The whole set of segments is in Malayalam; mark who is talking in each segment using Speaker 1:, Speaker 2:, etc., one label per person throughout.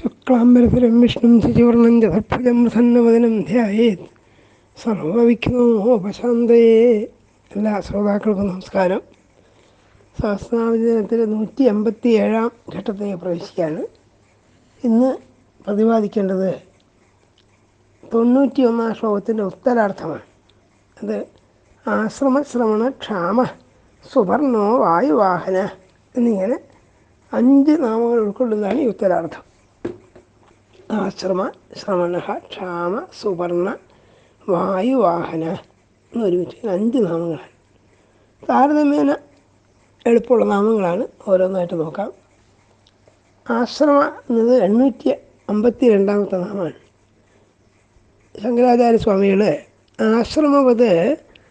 Speaker 1: ശുക്ലാംബരധരം വിഷ്ണും ശശിവർണം ചതുർഭുജം പ്രസന്നവദനം ധ്യായേത് സർവവിഘ്നോപശാന്തയേ എല്ലാ ശ്രോതാക്കൾക്കും നമസ്കാരം സഹസ്രാവചനത്തിലെ നൂറ്റി അമ്പത്തി ഏഴാം ഘട്ടത്തിലേക്ക് പ്രവേശിക്കുകയാണ് ഇന്ന് പ്രതിപാദിക്കേണ്ടത് തൊണ്ണൂറ്റി ഒന്നാം ശ്ലോകത്തിന്റെ ഉത്തരാർത്ഥമാണ് അത് ആശ്രമശ്രവണ ക്ഷാമ സുവർണോ വായുവാഹന എന്നിങ്ങനെ അഞ്ച് നാമങ്ങൾ ഉൾക്കൊള്ളുന്നതാണ് ഈ ഉത്തരാർത്ഥം ആശ്രമ ശ്രമണ ക്ഷാമ സുവർണ വായുവാഹന എന്ന് ഒരുമിച്ച് അഞ്ച് നാമങ്ങളാണ്. താരതമ്യേന എളുപ്പമുള്ള നാമങ്ങളാണ്. ഓരോന്നായിട്ട് നോക്കാം. ആശ്രമ എന്നത് എണ്ണൂറ്റി അമ്പത്തി രണ്ടാമത്തെ നാമമാണ് ശങ്കരാചാര്യ സ്വാമികൾ ആശ്രമവത്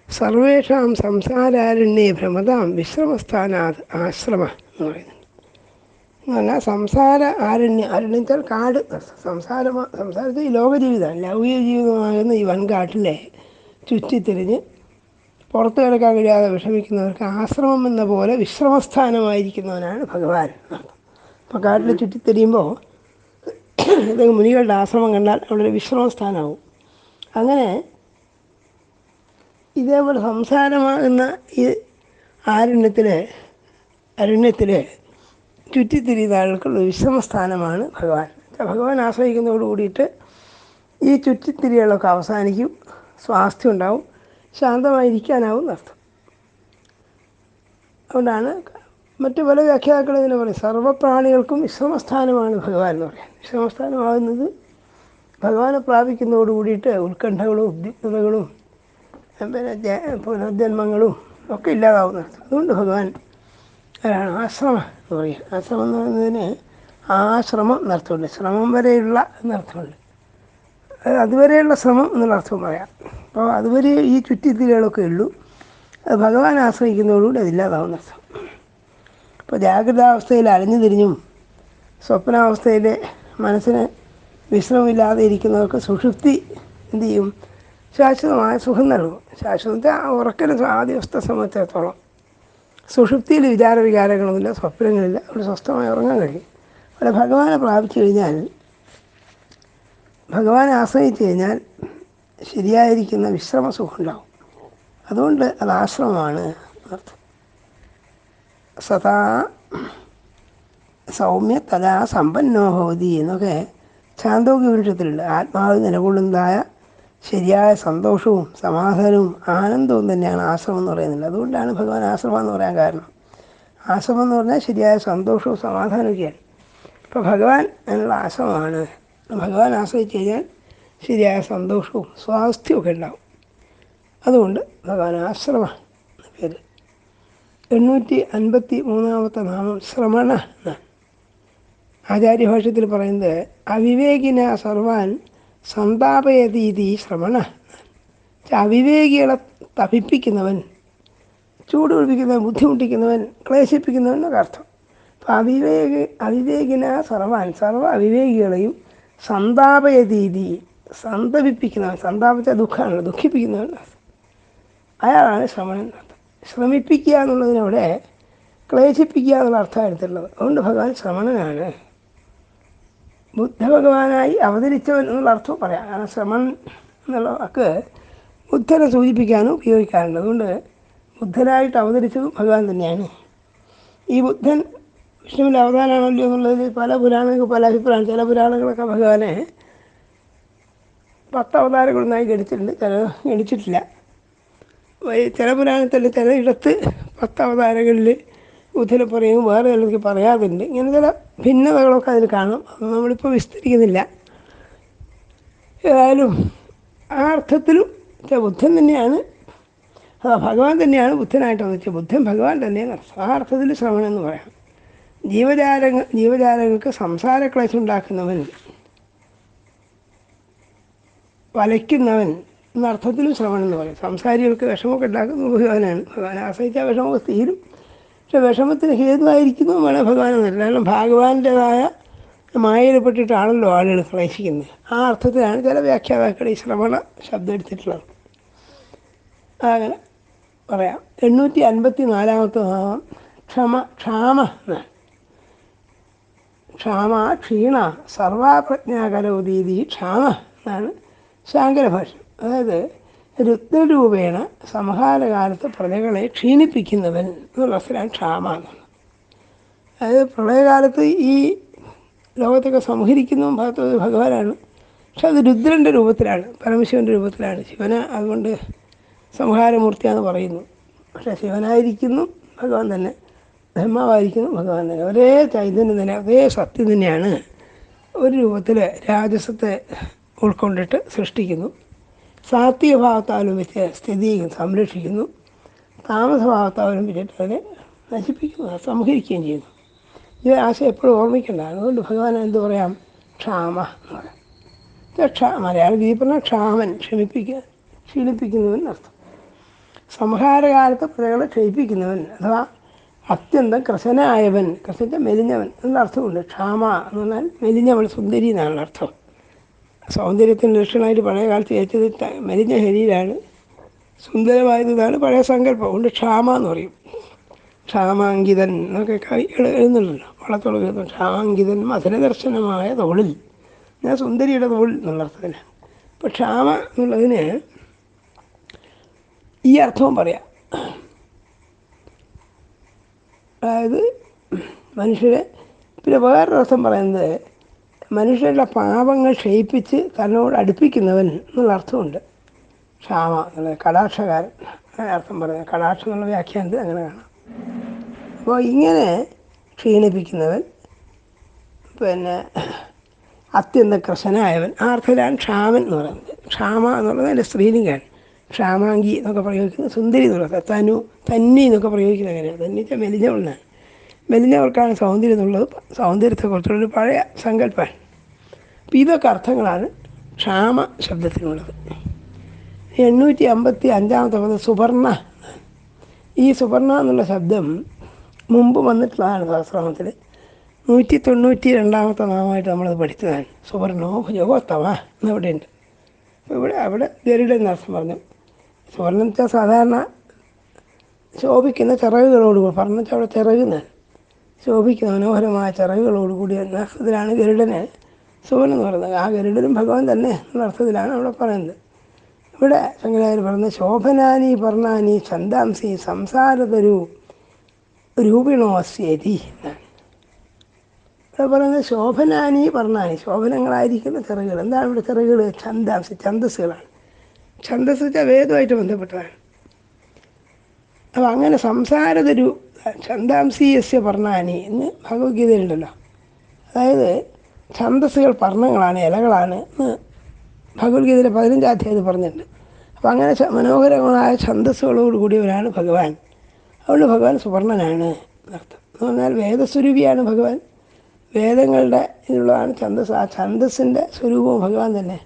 Speaker 1: സർവേഷാം സംസാരാരണ്യേ ഭ്രമതാം വിശ്രമസ്ഥാനാത് ആശ്രമ എന്ന് പറയുന്നത് പറഞ്ഞാൽ സംസാര ആരണ്യ ആരണ്യം വെച്ചാൽ കാട്. സംസാര സംസാരത്തിൽ ഈ ലോകജീവിതമാണ് ലൗകിക ജീവിതമാകുന്ന ഈ വൻകാട്ടിലെ ചുറ്റിത്തിരിഞ്ഞ് പുറത്തു കിടക്കാൻ കഴിയാതെ വിഷമിക്കുന്നവർക്ക് ആശ്രമം എന്ന പോലെ വിശ്രമസ്ഥാനമായിരിക്കുന്നവനാണ് ഭഗവാൻ. അപ്പോൾ കാട്ടിൽ ചുറ്റിത്തിരിയുമ്പോൾ ഏതെങ്കിലും മുനികളുടെ ആശ്രമം കണ്ടാൽ അവിടെ ഒരു വിശ്രമസ്ഥാനമാവും. അങ്ങനെ ഇതേപോലെ സംസാരമാകുന്ന ഈ ആരണ്യത്തിൽ അരണ്യത്തിൽ ചുറ്റിത്തിരിയുന്ന ആൾക്കുള്ള വിശ്രമസ്ഥാനമാണ് ഭഗവാൻ. ഭഗവാൻ ആശ്രയിക്കുന്നതോട് കൂടിയിട്ട് ഈ ചുറ്റിത്തിരികളൊക്കെ അവസാനിക്കും സ്വാസ്ഥ്യം ഉണ്ടാവും ശാന്തമായിരിക്കാനാവും അർത്ഥം അതുകൊണ്ടാണ് മറ്റു പല വ്യാഖ്യാക്കൾ ഇതിനെ പറയും സർവപ്രാണികൾക്കും വിശ്രമസ്ഥാനമാണ് ഭഗവാൻ എന്ന് പറയാം വിശ്രമസ്ഥാനമാകുന്നത് ഭഗവാനെ പ്രാപിക്കുന്നതോട് കൂടിയിട്ട് ഉത്കണ്ഠകളും ഉദ്വിഗ്നതകളും പിന്നെ പുനർജന്മങ്ങളും ഒക്കെ ഇല്ലാതാവുന്ന അർത്ഥം അതുകൊണ്ട് ഭഗവാൻ ആശ്രമം പറയുക ആശ്രമം എന്ന് പറയുന്നതിന് ആശ്രമം എന്നർത്ഥമുണ്ട്. ശ്രമം വരെയുള്ള എന്നർത്ഥമുണ്ട്. അതുവരെയുള്ള ശ്രമം എന്നുള്ള അർത്ഥം പറയാം. അപ്പോൾ അതുവരെ ഈ ചുറ്റിത്തിരികളൊക്കെ ഉള്ളൂ. അത് ഭഗവാൻ ആശ്രയിക്കുന്നതോടുകൂടി അതില്ലാതാവുന്ന അർത്ഥം. അപ്പോൾ ജാഗ്രതാവസ്ഥയിൽ അലഞ്ഞു തിരിഞ്ഞും സ്വപ്നാവസ്ഥയിൽ മനസ്സിന് വിശ്രമമില്ലാതെ ഇരിക്കുന്നവർക്ക് സുഷുപ്തി എന്ത് ചെയ്യും? ശാശ്വതമായ സുഖം നൽകും. ശാശ്വതത്തെ ആ ആദ്യ ആദ്യവസ്ഥ സംബന്ധിച്ചിടത്തോളം സുഷുപ്തിയിൽ വിചാര വികാരങ്ങളൊന്നുമില്ല സ്വപ്നങ്ങളില്ല അവിടെ സ്വസ്ഥമായി ഉറങ്ങാൻ കഴിയും. അവിടെ ഭഗവാനെ പ്രാപിച്ചു കഴിഞ്ഞാൽ ഭഗവാനെ ആശ്രയിച്ചു കഴിഞ്ഞാൽ ശരിയായിരിക്കുന്ന വിശ്രമ സുഖം ഉണ്ടാവും അതുകൊണ്ട് അത് ആശ്രമമാണ് സദാ സൗമ്യ തഥാ സമ്പന്നോ ഭവതി എന്നൊക്കെ ചാന്തോഗ്യ വൃക്ഷത്തിലുണ്ട് ആത്മാവ് നിലകൊള്ളുന്നതായ ശരിയായ സന്തോഷവും സമാധാനവും ആനന്ദവും തന്നെയാണ് ആശ്രമം എന്ന് പറയുന്നത്. അതുകൊണ്ടാണ് ഭഗവാൻ ആശ്രമം എന്ന് പറയാൻ കാരണം. ആശ്രമം എന്ന് പറഞ്ഞാൽ ശരിയായ സന്തോഷവും സമാധാനമൊക്കെയാണ് ഇപ്പോൾ ഭഗവാൻ എന്നുള്ള ആശ്രമമാണ്. ഭഗവാൻ ആശ്രയിച്ച് കഴിഞ്ഞാൽ ശരിയായ സന്തോഷവും സ്വാസ്ഥ്യവും ഉണ്ടാവും. അതുകൊണ്ട് ഭഗവാൻ ആശ്രമ എന്ന പേര്. എണ്ണൂറ്റി അൻപത്തി മൂന്നാമത്തെ നാമം ശ്രമണ എന്നാണ്. ആചാര്യഭാഷ്യത്തിൽ പറയുന്നത് അവിവേകിന സർവാൻ സന്താപയതീതി ശ്രവണ അവിവേകികളെ തപിപ്പിക്കുന്നവൻ ചൂട് പിടിപ്പിക്കുന്നവൻ ബുദ്ധിമുട്ടിക്കുന്നവൻ ക്ലേശിപ്പിക്കുന്നവൻ എന്നൊക്കെ അർത്ഥം. അപ്പം അവിവേക അവിവേകിന സർവാൻ സർവ അവിവേകികളെയും സന്താപയതീതി സന്തപിപ്പിക്കുന്നവൻ സന്താപിച്ച ദുഃഖമാണല്ലോ ദുഃഖിപ്പിക്കുന്നവൻ അയാളാണ് ശ്രമണൻ ശ്രമിപ്പിക്കുക എന്നുള്ളതിനവിടെ ക്ലേശിപ്പിക്കുക എന്നുള്ള അർത്ഥം എടുത്തിട്ടുള്ളത് അതുകൊണ്ട് ഭഗവാൻ ശ്രമണനാണ്. ബുദ്ധഭഗവാനായി അവതരിച്ചവൻ എന്നുള്ള അർത്ഥം പറയാം. കാരണം ശ്രമൺ എന്നുള്ള വാക്ക് ബുദ്ധനെ സൂചിപ്പിക്കാനും ഉപയോഗിക്കാറുണ്ട്. അതുകൊണ്ട് ബുദ്ധനായിട്ട് അവതരിച്ചതും ഭഗവാൻ തന്നെയാണ്. ഈ ബുദ്ധൻ വിഷ്ണുവിന്റെ അവതാരമാണല്ലോ എന്നുള്ളതിൽ പല പുരാണങ്ങൾക്ക് പല അഭിപ്രായം ചില പുരാണങ്ങളൊക്കെ ഭഗവാനെ പത്ത് അവതാരങ്ങളൊന്നായി ഗണിച്ചിട്ടുണ്ട്. ചില ഗണിച്ചിട്ടില്ല. ചില പുരാണത്തിൽ ചില ഇടത്ത് പത്ത് അവതാരങ്ങളിൽ ബുദ്ധനെ പറയും വേറെ ചിലർക്ക് പറയാറുണ്ട്. ഇങ്ങനെ ചില ഭിന്നതകളൊക്കെ അതിൽ കാണും. നമ്മളിപ്പോൾ വിസ്തരിക്കുന്നില്ല. ഏതായാലും ആ അർത്ഥത്തിലും ബുദ്ധൻ തന്നെയാണ്. അതാ ഭഗവാൻ തന്നെയാണ് ബുദ്ധനായിട്ട് വന്നിട്ട് ബുദ്ധൻ ഭഗവാൻ തന്നെയാണ് ആ അർത്ഥത്തിൽ ശ്രവണം എന്ന് പറയാം. ജീവജാലങ്ങൾ ജീവജാലങ്ങൾക്ക് സംസാരക്ലേശം ഉണ്ടാക്കുന്നവൻ വലയ്ക്കുന്നവൻ എന്ന അർത്ഥത്തിലും ശ്രവണം എന്ന് പറയും. സംസാരികൾക്ക് വിഷമമൊക്കെ ഉണ്ടാക്കുന്നത് ഭഗവാനാണ്. ഭഗവാനെ ആശ്രയിച്ച വിഷമമൊക്കെ തീരും. പക്ഷെ വിഷമത്തിന് ഹേതുവായിരിക്കുന്നു വേണം ഭഗവാൻ എന്നല്ല കാരണം ഭഗവാന്റേതായ മായയിൽപ്പെട്ടിട്ടാണല്ലോ ആളുകൾ ക്ലേശിക്കുന്നത്. ആ അർത്ഥത്തിലാണ് ചില വ്യാഖ്യാതാക്കളുടെ ഈ ശ്രവണ ശബ്ദം എടുത്തിട്ടുള്ളത്. അങ്ങനെ പറയാം. എണ്ണൂറ്റി അൻപത്തി നാലാമത്തെ ഭാവം ക്ഷമ ക്ഷാമ ക്ഷാമ ക്ഷീണ സർവാപ്രജ്ഞാകരോതീതി ക്ഷാമ എന്നാണ് ശാങ്കര ഭാഷ അതായത് രുദ്രരൂപേണ സംഹാരകാലത്ത് പ്രജകളെ ക്ഷീണിപ്പിക്കുന്നവൻ എന്നുള്ള അർത്ഥത്തിലാണ് ക്ഷാമ എന്നുള്ളത് അതായത് പ്രളയകാലത്ത് ഈ ലോകത്തൊക്കെ സംഹരിക്കുന്നതും ഭഗവത് ഭഗവാനാണ്. പക്ഷെ അത് രുദ്രന്റെ രൂപത്തിലാണ് പരമശിവന്റെ രൂപത്തിലാണ്. ശിവന് അതുകൊണ്ട് സംഹാരമൂർത്തിയാണെന്ന് പറയുന്നു. പക്ഷേ ശിവനായിരിക്കുന്നു ഭഗവാൻ തന്നെ. ബ്രഹ്മാവായിരിക്കുന്നു ഭഗവാൻ തന്നെ. ഒരേ ചൈതന്യം തന്നെ ഒരേ സത്യം തന്നെയാണ് ഒരു രൂപത്തിൽ രാജസത്തെ ഉൾക്കൊണ്ടിട്ട് സൃഷ്ടിക്കുന്നു. സാത്വിക ഭാഗത്താലും വെച്ച് സ്ഥിതി സംരക്ഷിക്കുന്നു. താമസഭാവത്താലും വെച്ചിട്ട് അതിനെ നശിപ്പിക്കുന്നു സംഹരിക്കുകയും ചെയ്യുന്നു. ഈ ആശയം എപ്പോഴും ഓർമ്മിക്കേണ്ട. അതുകൊണ്ട് ഭഗവാൻ എന്ത് പറയാം? ക്ഷാമ എന്ന് പറയാം. ഇത് ക്ഷാ മലയാള ദീപന ക്ഷാമൻ ക്ഷമിപ്പിക്കുക ക്ഷീണിപ്പിക്കുന്നവൻ അർത്ഥം. സംഹാരകാലത്ത് പ്രജകളെ ക്ഷയിപ്പിക്കുന്നവൻ അഥവാ അത്യന്തം കൃശനായവൻ കൃശത്തെ മെലിഞ്ഞവൻ എന്നർത്ഥമുണ്ട്. ക്ഷാമ എന്ന് പറഞ്ഞാൽ മെലിഞ്ഞവൾ സുന്ദരി എന്നാണ് അർത്ഥം. സൗന്ദര്യത്തിന്റെ ലക്ഷണമായിട്ട് പഴയ കാലത്ത് ഏറ്റത് മെലിഞ്ഞ ശരീരമാണ്. സുന്ദരമായതാണ് പഴയ സങ്കല്പം. അതുകൊണ്ട് ക്ഷാമ എന്ന് പറയും. ക്ഷാമാങ്കിതൻ എന്നൊക്കെ കവികൾ എഴുതുന്നുണ്ടല്ലോ. വള്ളത്തോട് എഴുതുന്നു ക്ഷാമാങ്കിതൻ മധുരദർശനമായ തോളിൽ. ഞാൻ സുന്ദരിയുടെ തോൾ എന്നുള്ള അർത്ഥത്തിൽ ഇപ്പം ക്ഷാമ എന്നുള്ളതിന് ഈ അർത്ഥവും പറയാം. അതായത് മനുഷ്യരെ പിന്നെ വേറൊരർത്ഥം പറയുന്നത് മനുഷ്യരുടെ പാപങ്ങൾ ക്ഷയിപ്പിച്ച് തന്നോട് അടുപ്പിക്കുന്നവൻ എന്നുള്ള അർത്ഥമുണ്ട്. ക്ഷാമ എന്നുള്ളത് കടാക്ഷകാരൻ. അർത്ഥം പറയുന്നത് കടാക്ഷം എന്നുള്ള വ്യാഖ്യാനത്തിൽ അങ്ങനെ കാണാം. അപ്പോൾ ഇങ്ങനെ ക്ഷീണിപ്പിക്കുന്നവൻ പിന്നെ അത്യന്ത കൃശനായവൻ ആ അർത്ഥത്തിലാണ് ക്ഷാമൻ എന്ന് പറയുന്നത്. ക്ഷാമ എന്നുള്ളത് എന്റെ സ്ത്രീലിംഗാണ്. ക്ഷാമാങ്കി എന്നൊക്കെ പ്രയോഗിക്കുന്നത് സുന്ദരി എന്നുള്ളത് തനു തന്നി എന്നൊക്കെ പ്രയോഗിക്കുന്നത് അങ്ങനെയാണ്. തന്നിച്ച മെലിഞ്ഞ മെലിഞ്ഞവളാണ്. മെലിഞ്ഞവർക്കാണ് സൗന്ദര്യം എന്നുള്ളത്. സൗന്ദര്യത്തെക്കുറിച്ചുള്ളൊരു പഴയ സങ്കല്പമാണ്. അപ്പോൾ ഇതൊക്കെ അർത്ഥങ്ങളാണ് ക്ഷാമ ശബ്ദത്തിനുള്ളത്. എണ്ണൂറ്റി അമ്പത്തി അഞ്ചാമത്തെ പദം സുവർണ ഈ സുവർണ എന്നുള്ള ശബ്ദം മുമ്പ് വന്നിട്ടുള്ളതാണ് സഹസ്രാമത്തിൽ നൂറ്റി തൊണ്ണൂറ്റി രണ്ടാമത്തെ നാമമായിട്ട് നമ്മളത് പഠിച്ചതാണ്. സുവർണോ ഭുജോത്തമ എന്നിവിടെയുണ്ട് അപ്പോൾ ഇവിടെ അവിടെ ഗരുഡൻ എന്നർത്ഥം പറഞ്ഞു. സുവർണം വെച്ചാൽ സാധാരണ ശോഭിക്കുന്ന ചിറകുകളോട് പറഞ്ഞു വെച്ചാൽ അവിടെ ചിറകുന്നത് ശോഭിക്കുന്ന മനോഹരമായ ചിറകുകളോടുകൂടിയ എന്ന അർത്ഥത്തിലാണ് ഗരുഡന് സുവർണം എന്ന് പറയുന്നത്. ആ ഗരുഡനും ഭഗവാൻ തന്നെ എന്ന അർത്ഥത്തിലാണ് അവിടെ പറയുന്നത്. ഇവിടെ ശങ്കരാചാര്യ പറയുന്നത് ശോഭനാനി പർണാനി ഛന്ദാംസി സംസാരതരു രൂപിണോ അസ്യേതി എന്നാണ്. ഇവിടെ പറയുന്നത് ശോഭനാനി പർണാനി ശോഭനങ്ങളായിരിക്കുന്ന ചിറകുകൾ എന്താണ് ഇവിടെ ചിറകുകൾ ഛന്ദാംസി ഛന്ദസ്സുകളാണ്. ഛന്ദസ് വെച്ചാൽ വേദമായിട്ട് ബന്ധപ്പെട്ടതാണ്. അപ്പോൾ അങ്ങനെ സംസാരതരു ഛന്ദാംസീയസ്യ പർണാനി എന്ന് ഭഗവത്ഗീതയിലുണ്ടല്ലോ അതായത് ഛന്ദസ്സുകൾ പർണങ്ങളാണ് ഇലകളാണ് എന്ന് ഭഗവത്ഗീതയിലെ പതിനഞ്ചാം അധ്യായത്തിൽ പറഞ്ഞിട്ടുണ്ട്. അപ്പോൾ അങ്ങനെ മനോഹരങ്ങളായ ഛന്ദസ്സുകളോട് കൂടിയവരാണ് ഭഗവാൻ. അതുകൊണ്ട് ഭഗവാൻ സുവർണനാണ് എന്നർത്ഥം. എന്ന് പറഞ്ഞാൽ വേദസ്വരൂപിയാണ് ഭഗവാൻ. വേദങ്ങളുടെ ഇതിലുള്ളതാണ് ഛന്ദസ്. ആ ഛന്ദസ്സിന്റെ സ്വരൂപവും ഭഗവാൻ തന്നെ.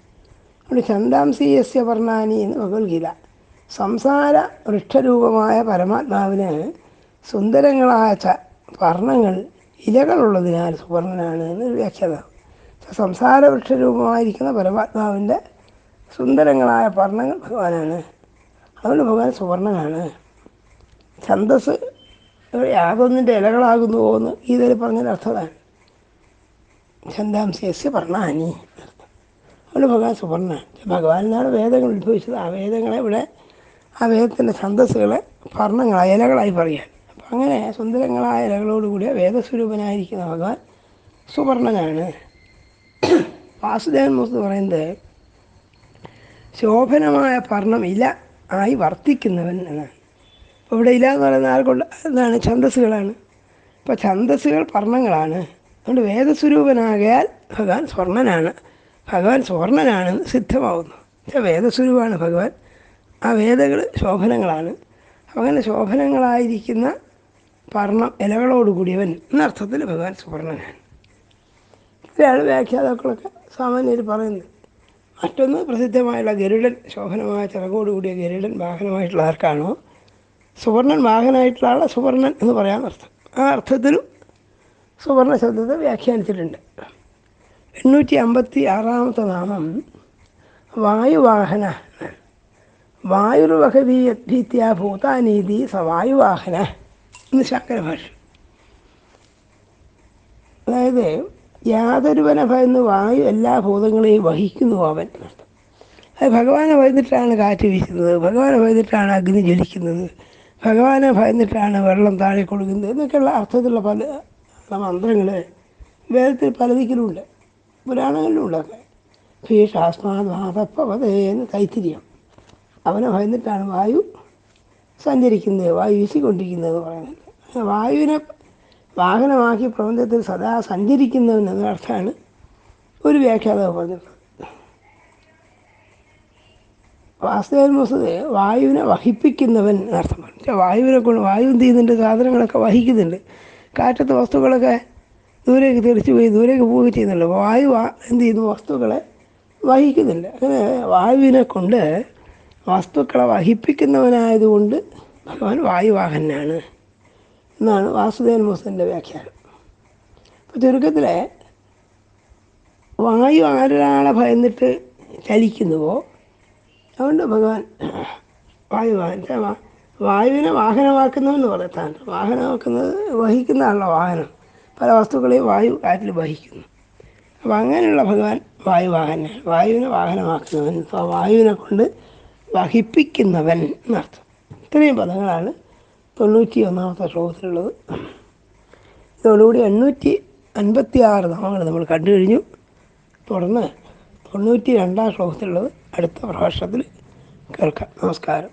Speaker 1: അതുകൊണ്ട് ഛന്ദാംസി യസ്യ പർണാനി എന്ന് ഭഗവത്ഗീത. സംസാര വൃക്ഷരൂപമായ പരമാത്മാവിന് സുന്ദരങ്ങളായ വർണങ്ങൾ ഇലകളുള്ളതിനാൽ സുവർണനാണ് എന്നൊരു വ്യാഖ്യാത സംസാര വൃക്ഷരൂപമായിരിക്കുന്ന പരമാത്മാവിന്റെ സുന്ദരങ്ങളായ വർണങ്ങൾ ഭഗവാനാണ്. അതുകൊണ്ട് ഭഗവാൻ സുവർണനാണ് ഛന്തസ് യാതൊന്നിന്റെ ഇലകളാകുന്നുവോ എന്ന് ഗീതയിൽ പറഞ്ഞൊരു അർത്ഥമാണ് ഛന്ദാംസി വർണാനി അതുകൊണ്ട് ഭഗവാൻ സുവർണ ഭഗവാനാണ് വേദങ്ങൾ ഉത്ഭവിച്ചത്. ആ വേദങ്ങളെ ഇവിടെ ആ വേദത്തിന്റെ ഛന്തസ്സുകളെ വർണങ്ങളായ ഇലകളായി പറയാൻ അങ്ങനെ സുന്ദരങ്ങളായ ഇലകളോടുകൂടിയ വേദസ്വരൂപനായിരിക്കുന്ന ഭഗവാൻ സുവർണനാണ്. വാസുദേവൻ മൂസ് പറയുന്നത് ശോഭനമായ പർണം ഇല ആയി വർത്തിക്കുന്നവൻ എന്നാണ്. അപ്പോൾ ഇവിടെ ഇല എന്ന് പറയുന്ന ആൾക്കൊണ്ട് എന്താണ്? ഛന്ദസ്സുകളാണ്. ഇപ്പോൾ ഛന്ദസ്സുകൾ പർണങ്ങളാണ് അതുകൊണ്ട് വേദസ്വരൂപനാകയാൽ ഭഗവാൻ സ്വർണനാണ് ഭഗവാൻ സ്വർണനാണെന്ന് സിദ്ധമാവുന്നു. വേദസ്വരൂപമാണ് ഭഗവാൻ. ആ വേദങ്ങൾ ശോഭനങ്ങളാണ്. അങ്ങനെ ശോഭനങ്ങളായിരിക്കുന്ന പർണം ഇലകളോടുകൂടിയവൻ എന്നർത്ഥത്തിൽ ഭഗവാൻ സുവർണനാണ്. ഇത്രയാണ് വ്യാഖ്യാതാക്കളൊക്കെ സാമാന്യർ പറയുന്നത്. മറ്റൊന്ന് പ്രസിദ്ധമായുള്ള ഗരുഡൻ ശോഭനമായ ചിറകോടുകൂടിയ ഗരുഡൻ വാഹനമായിട്ടുള്ള ആർക്കാണോ? സുവർണൻ വാഹനമായിട്ടുള്ള ആളെ സുവർണൻ എന്ന് പറയാൻ അർത്ഥം. ആ അർത്ഥത്തിലും സുവർണ ശബ്ദത്തെ വ്യാഖ്യാനിച്ചിട്ടുണ്ട്. എണ്ണൂറ്റി അമ്പത്തി ആറാമത്തെ നാമം വായുവാഹന. വായുർവഹതീയ ഭൂതാനീതി സ എന്ന് ശങ്കര ഭാഷ അതായത് യാതൊരുവന ഭയന്ന് വായു എല്ലാ ഭൂതങ്ങളെയും വഹിക്കുന്നു അവൻ. അത് ഭഗവാനെ ഭയന്നിട്ടാണ് കാറ്റ് വീശുന്നത്. ഭഗവാനെ ഭയന്നിട്ടാണ് അഗ്നി ജ്വലിക്കുന്നത്. ഭഗവാനെ ഭയന്നിട്ടാണ് വെള്ളം താഴെ കൊടുക്കുന്നത് എന്നൊക്കെയുള്ള അർത്ഥത്തിലുള്ള പല മന്ത്രങ്ങൾ വേദത്തിൽ പല പുരാണങ്ങളിലും പുരാണങ്ങളിലുണ്ടൊക്കെ അതൊക്കെ എന്ന് കൈത്തിരിയം അവനെ ഭയന്നിട്ടാണ് വായു സഞ്ചരിക്കുന്നത് വായു വീശിക്കൊണ്ടിരിക്കുന്നത് എന്ന് പറയുന്നത്. വായുവിനെ വാഹനമാക്കി പ്രപഞ്ചത്തിൽ സദാ സഞ്ചരിക്കുന്നവൻ എന്ന അർത്ഥമാണ് ഒരു വ്യാഖ്യാതാവ് പറഞ്ഞിട്ടുള്ളത്. വാസുദേവൻ മസൂദ് വായുവിനെ വഹിപ്പിക്കുന്നവൻ എന്നർത്ഥം പറഞ്ഞു. വായുവിനെ കൊണ്ട് വായു എന്ത് ചെയ്യുന്നുണ്ട്? സാധനങ്ങളൊക്കെ വഹിക്കുന്നുണ്ട്. കാറ്റത്ത് വസ്തുക്കളൊക്കെ ദൂരേക്ക് തെറിച്ച് പോയി ദൂരേക്ക് പോവുകയും ചെയ്യുന്നുണ്ട്. വായു എന്ത് ചെയ്യുന്നു? വസ്തുക്കളെ വഹിക്കുന്നുണ്ട്. അങ്ങനെ വായുവിനെ കൊണ്ട് വസ്തുക്കളെ വഹിപ്പിക്കുന്നവനായതുകൊണ്ട് ഭഗവാൻ വായുവാഹനാണ്. എന്നാണ് വാസുദേവൻ മസൂദിന്റെ വ്യാഖ്യാനം. അപ്പോൾ ചുരുക്കത്തിൽ വായു ആരൊരാളെ ഭയന്നിട്ട് ചലിക്കുന്നുവോ? അതുകൊണ്ട് ഭഗവാൻ വായുവാഹൻ പക്ഷേ വാ- വായുവിനെ വാഹനമാക്കുന്നതെന്ന് പറയത്താൻ വാഹനമാക്കുന്നത് വഹിക്കുന്ന ആളുടെ വാഹനം. പല വസ്തുക്കളെയും വായു കാറ്റിൽ വഹിക്കുന്നു. അപ്പോൾ അങ്ങനെയുള്ള ഭഗവാൻ വായു വാഹന വായുവിനെ വാഹനമാക്കുന്നവൻ വായുവിനെ കൊണ്ട് വഹിപ്പിക്കുന്നവൻ എന്നർത്ഥം. ഇത്രയും പദങ്ങളാണ് തൊണ്ണൂറ്റി ഒന്നാമത്തെ ശ്ലോകത്തിലുള്ളത്. ഇതോടുകൂടി എണ്ണൂറ്റി അൻപത്തി ആറ് നാമങ്ങൾ നമ്മൾ കണ്ടു കഴിഞ്ഞു. തുടർന്ന് തൊണ്ണൂറ്റി രണ്ടാം ശ്ലോകത്തിലുള്ളത് അടുത്ത പ്രഭാഷണത്തിൽ കേൾക്കാം. നമസ്കാരം.